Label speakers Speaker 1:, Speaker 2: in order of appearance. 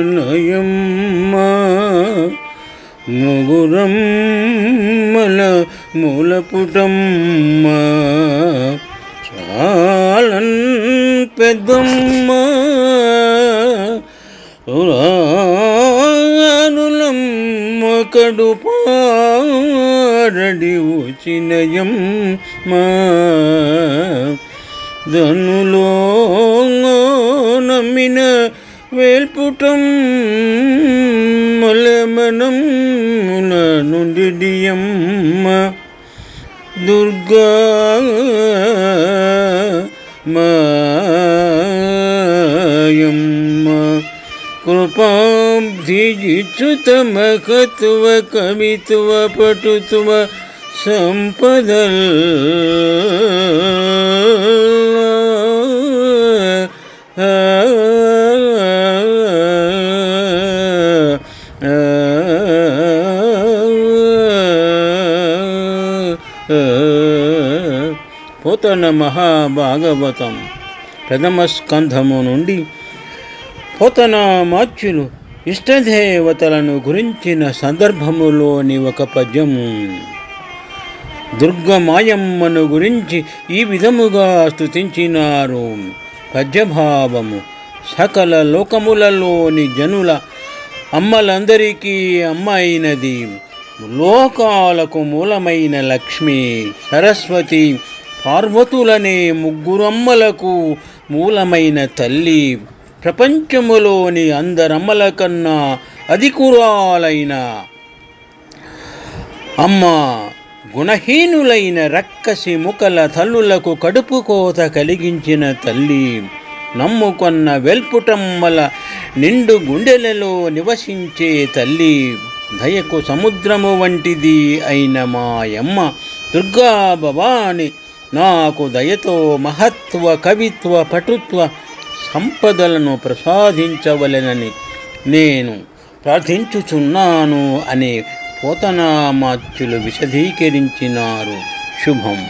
Speaker 1: అమ్మలగనయమ్మ ముగురమ్మల మూలపుటమ్మ చాలన్ పెద్దమ్మ రానులమ్మ కడుపారడి వచ్చినయమ్మ ధనులో నమ్మిన వేల్పుటం మలమనం నుండి డియమ్మ దుర్గా మాయమ్మ కృపాబ్ధిజిచ్యుత మహత్వ కవిత్వ పోతన మహాభాగవతం ప్రథమ స్కంధము నుండి పోతన మాచ్యులు ఇష్టదేవతలను గురించిన సందర్భములోని ఒక పద్యము. దుర్గమాయమ్మను గురించి ఈ విధముగా స్థుతించినారు పద్యభావము సకల లోకములలోని జనుల అమ్మలందరికీ అమ్మ అయినది లోకాలకు మూలమైన లక్ష్మి సరస్వతి పార్వతులనే ముగ్గురమ్మలకు మూలమైన తల్లి. ప్రపంచములోని అందరమ్మల కన్నా అధికురాలైన అమ్మ గుణహీనులైన రక్కసి ముఖల తల్లులకు కడుపు కోత కలిగించిన తల్లి. నమ్ముకొన్న వెల్పుటమ్మల నిండు గుండెలలో నివసించే తల్లి. దయకు సముద్రము వంటిది అయిన మాయమ్మ దుర్గా భవాని నాకు దయతో మహత్వ కవిత్వ పటుత్వ సంపదలను ప్రసాదించవలెనని నేను ప్రార్థించుచున్నాను అని పోతనామాత్యులు విశదీకరించినారు. శుభం.